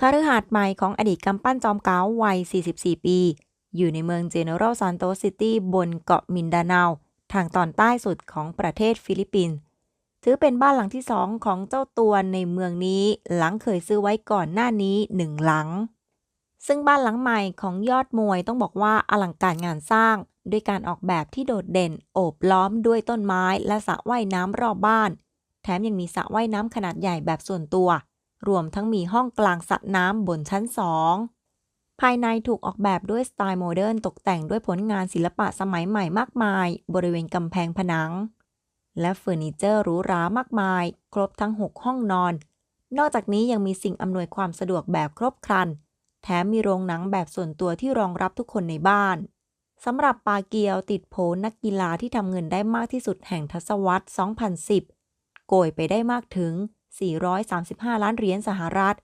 คฤหาสน์ใหม่ของอดีตกำปั้นจอมเก๋าวัย 44 ปี อยู่ในเมือง General Santos City บนเกาะมินดาเนาทางตอนใต้สุดของประเทศฟิลิปปินส์ถือเป็นบ้านหลังที่สองของเจ้าตัวในเมืองนี้ หลังเคยซื้อไว้ก่อนหน้านี้หนึ่งหลัง ซึ่งบ้านหลังใหม่ของยอดมวยต้องบอกว่าอลังการงานสร้าง ด้วยการออกแบบที่โดดเด่น โอบล้อมด้วยต้นไม้และสระว่ายน้ำรอบบ้าน แถมยังมีสระว่ายน้ำขนาดใหญ่แบบส่วนตัว รวมทั้งมีห้องกลางสระน้ำบนชั้นสองภายในถูกออกแบบด้วยสไตล์โมเดิร์นตกแต่งด้วยผลงานศิลปะสมัยใหม่มากมาย บริเวณกำแพงผนัง และเฟอร์นิเจอร์หรูหรามากมาย ครบทั้ง 6 ห้องนอน นอกจากนี้ยังมีสิ่งอำนวยความสะดวกแบบครบครัน แถมมีโรงหนังแบบส่วนตัวที่รองรับทุกคนในบ้านสำหรับปาเกียวติดโผนักกีฬาที่ทำเงินได้มากที่สุดแห่งทศวรรษ 2010 โกยไปได้มากถึง 435 ล้านเหรียญสหรัฐ